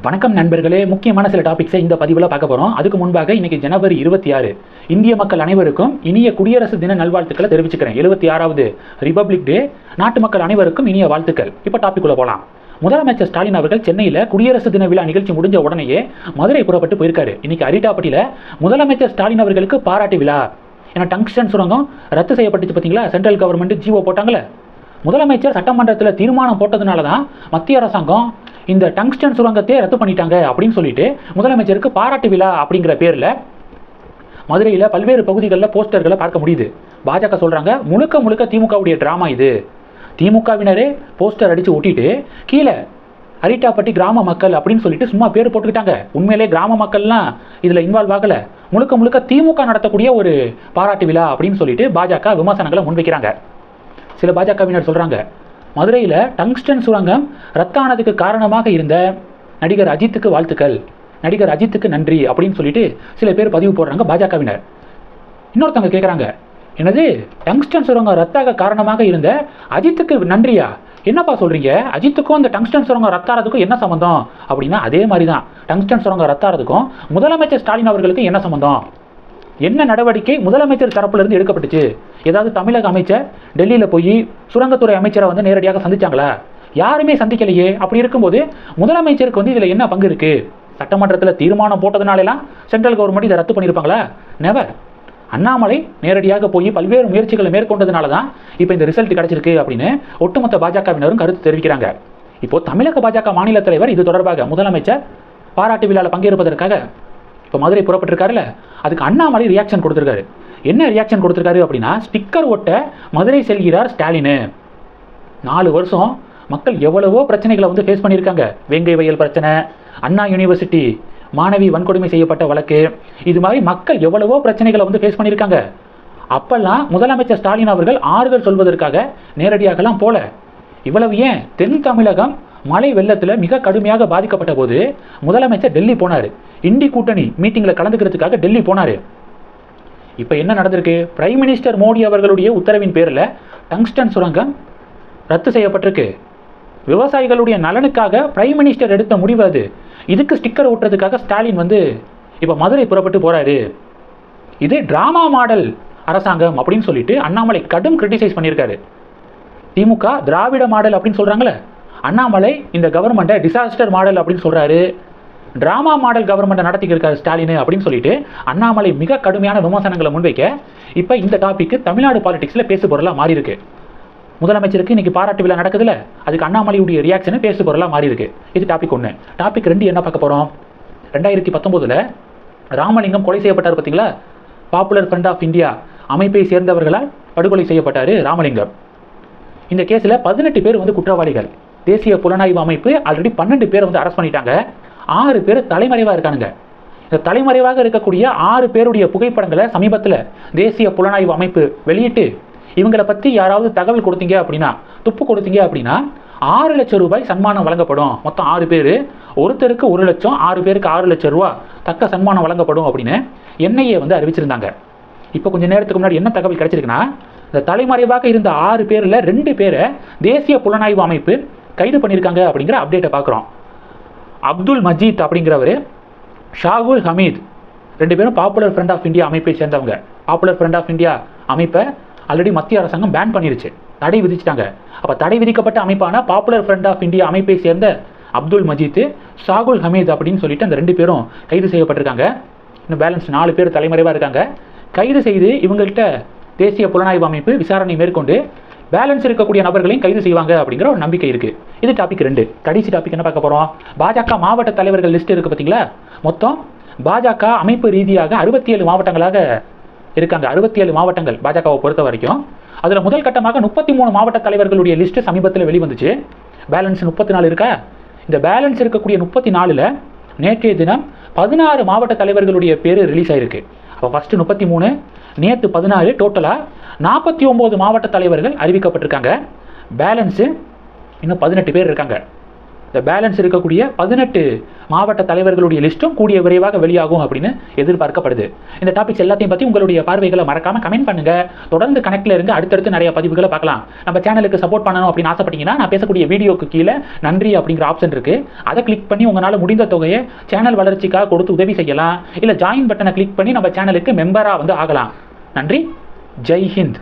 வணக்கம் நண்பர்களே. முக்கியமான சில டாபிக்ஸை இந்த பதிவில் பார்க்க போகிறோம் அதுக்கு முன்பாக இன்னைக்கு ஜனவரி இருபத்தி ஆறு. இந்திய மக்கள் அனைவருக்கும் இனிய குடியரசு தின நல்வாழ்த்துக்களை தெரிவிச்சுக்கிறேன். எழுபத்தி ஆறாவது ரிபப்ளிக் டே நாட்டு மக்கள் அனைவருக்கும் இனிய வாழ்த்துக்கள். இப்போ டாபிக்குள்ளே போகலாம் முதலமைச்சர் ஸ்டாலின் அவர்கள் சென்னையில் குடியரசு தின விழா நிகழ்ச்சி முடிஞ்ச உடனேயே மதுரை புறப்பட்டு போயிருக்காரு. இன்னைக்கு அரிட்டாப்பட்டியில் முதலமைச்சர் ஸ்டாலின் அவர்களுக்கு பாராட்டு விழா. ஏன்னா டங்ஷன் சுரங்கம் ரத்து செய்யப்பட்டுச்சு பார்த்தீங்களா சென்ட்ரல் கவர்மெண்ட் ஜிஓ போட்டாங்களே. முதலமைச்சர் சட்டமன்றத்தில் தீர்மானம் போட்டதுனால தான் மத்திய அரசாங்கம் இந்த டங்ஸ்டன் சுரங்கத்தை ரத்து பண்ணிட்டாங்க அப்படின்னு சொல்லிட்டு முதலமைச்சருக்கு பாராட்டு விழா அப்படிங்கிற பேரில் மதுரையில் பல்வேறு பகுதிகளில் போஸ்டர்களை பார்க்க முடியுது. பாஜக சொல்கிறாங்க முழுக்க முழுக்க திமுகவுடைய ட்ராமா இது. திமுகவினரே போஸ்டர் அடித்து ஒட்டிட்டு கீழே அரிட்டாப்பட்டி கிராம மக்கள் அப்படின்னு சொல்லிட்டு சும்மா பேர் போட்டுக்கிட்டாங்க. உண்மையிலே கிராம மக்கள்லாம் இதில் இன்வால்வ் ஆகலை. முழுக்க முழுக்க திமுக நடத்தக்கூடிய ஒரு பாராட்டு விழா அப்படின்னு சொல்லிட்டு பாஜக விமர்சனங்களை முன்வைக்கிறாங்க. சில பாஜகவினர் சொல்கிறாங்க மதுரையில் டங்ஸ்டன் சுரங்கம் ரத்தானதுக்கு காரணமாக இருந்த நடிகர் அஜித்துக்கு வாழ்த்துக்கள். நடிகர் அஜித்துக்கு நன்றி அப்படின்னு சொல்லிட்டு சில பேர் பதிவு போடுறாங்க பாஜகவினர். இன்னொருத்தவங்க கேட்குறாங்க என்னது டங்ஸ்டன் சுரங்கம் ரத்தாக காரணமாக இருந்த அஜித்துக்கு நன்றியா? என்னப்பா சொல்கிறீங்க அஜித்துக்கும் இந்த டங்ஸ்டன் சுரங்கம் ரத்தாரதுக்கும் என்ன சம்மந்தம் அப்படின்னா அதே மாதிரி தான் டங்ஸ்டன் சுரங்கம் ரத்தாரதுக்கும் முதலமைச்சர் ஸ்டாலின் அவர்களுக்கும் என்ன சம்மந்தம் என்ன நடவடிக்கை முதலமைச்சர் தரப்பிலிருந்து எடுக்கப்பட்டுச்சு? ஏதாவது தமிழக அமைச்சர் டெல்லியில் போய் சுரங்கத்துறை அமைச்சரை வந்து நேரடியாக சந்திச்சாங்களா? யாருமே சந்திக்கலையே. அப்படி இருக்கும்போது முதலமைச்சருக்கு வந்து இதில் என்ன பங்கு இருக்கு? சட்டமன்றத்தில் தீர்மானம் போட்டதுனாலலாம் சென்ட்ரல் கவர்மெண்ட் இதை ரத்து பண்ணியிருப்பாங்களா? நெவர் அண்ணாமலை நேரடியாக போய் பல்வேறு முயற்சிகளை மேற்கொண்டதுனால தான் இப்போ இந்த ரிசல்ட் கிடைச்சிருக்கு அப்படின்னு ஒட்டுமொத்த பாஜகவினரும் கருத்து தெரிவிக்கிறாங்க. இப்போ தமிழக பாஜக மாநில தலைவர் இது தொடர்பாக முதலமைச்சர் பாராட்டு விழாவில் பங்கேற்பதற்காக இப்போ மதுரை புறப்பட்டிருக்காருல்ல அதுக்கு அண்ணாமலை ரியாக்ஷன் கொடுத்துருக்காரு. என்ன ரியாக்ஷன் கொடுத்துருக்காரு அப்படின்னா ஸ்டிக்கர் ஒட்ட மதுரை செல்கிறார் ஸ்டாலின். நாலு வருஷம் மக்கள் எவ்வளவோ பிரச்சனைகளை வந்து ஃபேஸ் பண்ணியிருக்காங்க. வேங்கை வயல் பிரச்சனை அண்ணா யூனிவர்சிட்டி மாணவி வன்கொடுமை செய்யப்பட்ட வழக்கு இது மாதிரி மக்கள் எவ்வளவோ பிரச்சனைகளை வந்து ஃபேஸ் பண்ணியிருக்காங்க. அப்பெல்லாம் முதலமைச்சர் ஸ்டாலின் அவர்கள் ஆறுதல் சொல்வதற்காக நேரடியாகலாம் போல. இவ்வளவு ஏன்? தென் தமிழகம் மழை வெள்ளத்தில் மிக கடுமையாக பாதிக்கப்பட்ட போது முதலமைச்சர் டெல்லி போனார். இண்டி கூட்டணி மீட்டிங்கில் கலந்துக்கிறதுக்காக டெல்லி போனார். இப்போ என்ன நடந்திருக்கு? பிரைம் மினிஸ்டர் மோடி அவர்களுடைய உத்தரவின் பேரில் டங்ஸ்டன் சுரங்கம் ரத்து செய்யப்பட்டிருக்கு. விவசாயிகளுடைய நலனுக்காக பிரைம் மினிஸ்டர் எடுத்த முடிவு அது. இதுக்கு ஸ்டிக்கர் ஓட்டுறதுக்காக ஸ்டாலின் வந்து இப்போ மதுரை புறப்பட்டு போகிறாரு இது டிராமா மாடல் அரசாங்கம் அப்படின்னு சொல்லிட்டு அண்ணாமலை கடும் கிரிட்டிசைஸ் பண்ணியிருக்காரு. திமுக திராவிட மாடல் அப்படின்னு சொல்கிறாங்களே அண்ணாமலை இந்த கவர்மெண்ட்டை டிசாஸ்டர் மாடல் அப்படின்னு சொல்கிறாரு டிராமா மாடல் கவர்மெண்ட்டை நடத்திக்கிட்டு இருக்காரு ஸ்டாலின் அப்படின்னு சொல்லிட்டு அண்ணாமலை மிக கடுமையான விமர்சனங்களை முன்வைக்க இப்போ இந்த டாபிக் தமிழ்நாடு பாலிடிக்ஸில் பேசு பொருளாக மாறி இருக்கு முதலமைச்சருக்கு இன்னைக்கு பாராட்டு விழா நடக்குதுல அதுக்கு அண்ணாமலையுடைய ரியாக்ஷனு பேசு பொருளாக மாறி இருக்கு இது டாபிக் ஒன்று டாபிக் ரெண்டு என்ன பார்க்க போகிறோம் ரெண்டாயிரத்தி பத்தொம்போதில் ராமலிங்கம் கொலை செய்யப்பட்டார் பார்த்தீங்களா பாப்புலர் ஃப்ரண்ட் ஆஃப் இந்தியா அமைப்பை சேர்ந்தவர்களால் படுகொலை செய்யப்பட்டார் ராமலிங்கம். இந்த கேஸில் பதினெட்டு பேர் வந்து குற்றவாளிகள். தேசிய புலனாய்வு அமைப்பு ஆல்ரெடி பன்னெண்டு பேரை வந்து அரெஸ்ட் பண்ணிட்டாங்க. ஆறு பேர் தலைமறைவாக இருக்கானுங்க. இந்த தலைமறைவாக இருக்கக்கூடிய ஆறு பேருடைய புகைப்படங்களை சமீபத்தில் தேசிய புலனாய்வு அமைப்பு வெளியிட்டு இவங்களை பற்றி யாராவது தகவல் கொடுத்தீங்க அப்படின்னா துப்பு கொடுத்தீங்க அப்படின்னா ஆறு லட்சம் ரூபாய் சன்மானம் வழங்கப்படும். மொத்தம் ஆறு பேர். ஒருத்தருக்கு ஒரு லட்சம் ஆறு பேருக்கு ஆறு லட்சம் ரூபா தக்க சன்மானம் வழங்கப்படும் அப்படின்னு என்ஐஏ வந்து அறிவிச்சிருந்தாங்க. இப்போ கொஞ்சம் நேரத்துக்கு முன்னாடி என்ன தகவல் கிடைச்சிருக்குன்னா இந்த தலைமறைவாக இருந்த ஆறு பேரில் ரெண்டு பேரை தேசிய புலனாய்வு அமைப்பு கைது பண்ணியிருக்காங்க அப்படிங்கிற அப்டேட்டை பார்க்குறோம். அப்துல் மஜீத் அப்படிங்கிறவர் ஷாகுல் ஹமீத் ரெண்டு பேரும் பாப்புலர் ஃப்ரண்ட் ஆஃப் இந்தியா அமைப்பை சேர்ந்தவங்க. பாப்புலர் ஃப்ரண்ட் ஆஃப் இந்தியா அமைப்பை ஆல்ரெடி மத்திய அரசாங்கம் பேன் பண்ணிருச்சு. தடை விதிச்சிட்டாங்க. அப்போ தடை விதிக்கப்பட்ட அமைப்பான பாப்புலர் ஃப்ரண்ட் ஆஃப் இந்தியா அமைப்பை சேர்ந்த அப்துல் மஜீத் ஷாகுல் ஹமீத் அப்படின்னு சொல்லிட்டு அந்த ரெண்டு பேரும் கைது செய்யப்பட்டிருக்காங்க. இன்னும் பேலன்ஸ் நாலு பேர் தலைமறைவாக இருக்காங்க. கைது செய்து இவங்கள்ட்ட தேசிய புலனாய்வு அமைப்பு விசாரணை மேற்கொண்டு பேலன்ஸ் இருக்கக்கூடிய நபர்களையும் கைது செய்வாங்க அப்படிங்கிற ஒரு நம்பிக்கை இருக்கு. இது டாபிக் ரெண்டு. கடைசி டாபிக் என்ன பார்க்க போறோம்? பாஜக மாவட்ட தலைவர்கள் லிஸ்ட் இருக்கு பார்த்தீங்களா? மொத்தம் பாஜக அமைப்பு ரீதியாக அறுபத்தி ஏழு மாவட்டங்களாக இருக்காங்க. அறுபத்தி ஏழு மாவட்டங்கள் பாஜகவை பொறுத்த வரைக்கும். அதில் முதல் கட்டமாக முப்பத்தி மூணு மாவட்ட தலைவர்களுடைய லிஸ்ட் சமீபத்தில் வெளிவந்துச்சு. பேலன்ஸ் முப்பத்தி நாலு இருக்கா? இந்த பேலன்ஸ் இருக்கக்கூடிய முப்பத்தி நாலில் நேற்றைய தினம் பதினாறு மாவட்ட தலைவர்களுடைய பேர் ரிலீஸ் ஆயிருக்கு. அப்போ ஃபஸ்ட்டு முப்பத்தி மூணு நேற்று பதினாறு டோட்டலாக நாற்பத்தி ஒம்பது மாவட்ட தலைவர்கள் அறிவிக்கப்பட்டிருக்காங்க. பேலன்ஸு இன்னும் பதினெட்டு பேர் இருக்காங்க. இந்த பேலன்ஸ் இருக்கக்கூடிய பதினெட்டு மாவட்ட தலைவர்களுடைய லிஸ்ட்டும் கூடிய விரைவாக வெளியாகும் அப்படின்னு எதிர்பார்க்கப்படுது. இந்த டாபிக்ஸ் எல்லாத்தையும் பற்றி உங்களுடைய பார்வைகளை மறக்காமல் கமெண்ட் பண்ணுங்கள் தொடர்ந்து கனெக்டில் இருந்து அடுத்தடுத்து நிறைய பதிவுகளை பார்க்கலாம். நம்ம சேனலுக்கு சப்போர்ட் பண்ணணும் அப்படின்னு ஆசைப்பட்டீங்கன்னா நான் பேசக்கூடிய வீடியோக்கு கீழே நன்றி அப்படிங்கிற ஆப்ஷன் இருக்குது அதை கிளிக் பண்ணி உங்களால் முடிந்த தொகையை சேனல் வளர்ச்சிக்காக கொடுத்து உதவி செய்யலாம். இல்லை ஜாயின் பட்டனை கிளிக் பண்ணி நம்ம சேனலுக்கு மெம்பராக வந்து ஆகலாம். நன்றி. ஜெய் ஹிந்த்.